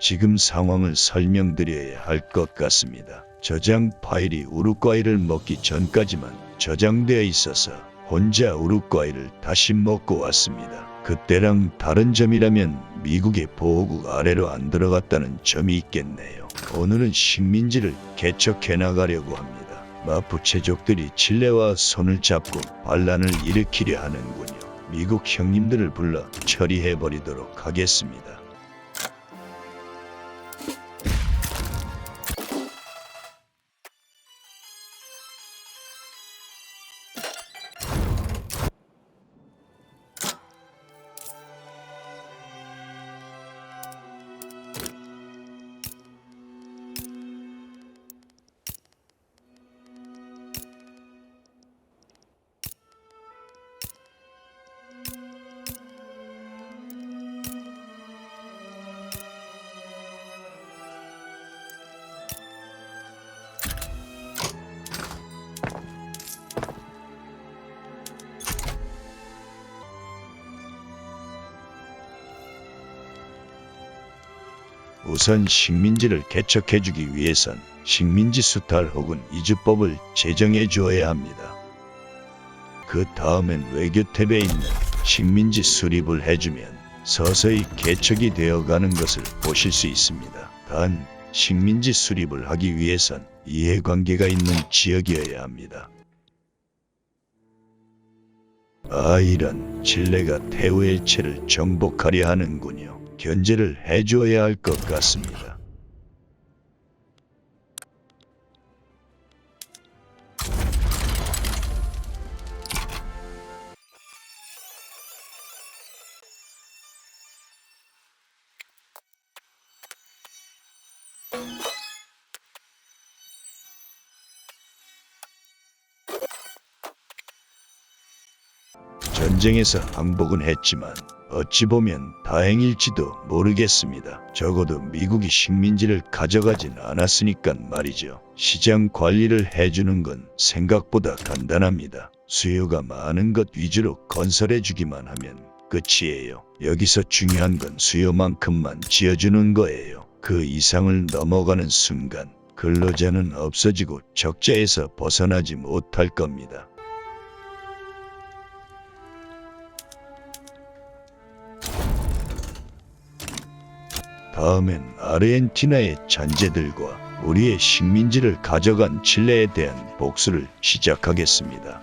지금 상황을 설명드려야 할 것 같습니다. 저장 파일이 우루과이를 먹기 전까지만 저장되어 있어서 혼자 우루과이를 다시 먹고 왔습니다. 그때랑 다른 점이라면 미국의 보호국 아래로 안 들어갔다는 점이 있겠네요. 오늘은 식민지를 개척해 나가려고 합니다. 마푸체족들이 칠레와 손을 잡고 반란을 일으키려 하는군요. 미국 형님들을 불러 처리해 버리도록 하겠습니다. 우선 식민지를 개척해주기 위해선 식민지 수탈 혹은 이주법을 제정해 주어야 합니다. 그 다음엔 외교탭에 있는 식민지 수립을 해주면 서서히 개척이 되어가는 것을 보실 수 있습니다. 단 식민지 수립을 하기 위해선 이해관계가 있는 지역이어야 합니다. 아 이런 칠레가 태우엘체를 정복하려 하는군요. 견제를 해주어야 할 것 같습니다. 전쟁에서 항복은 했지만 어찌 보면 다행일지도 모르겠습니다. 적어도 미국이 식민지를 가져가진 않았으니까 말이죠. 시장 관리를 해주는 건 생각보다 간단합니다. 수요가 많은 것 위주로 건설해 주기만 하면 끝이에요. 여기서 중요한 건 수요만큼만 지어주는 거예요. 그 이상을 넘어가는 순간 근로자는 없어지고 적자에서 벗어나지 못할 겁니다. 다음엔 아르헨티나의 잔재들과 우리의 식민지를 가져간 칠레에 대한 복수를 시작하겠습니다.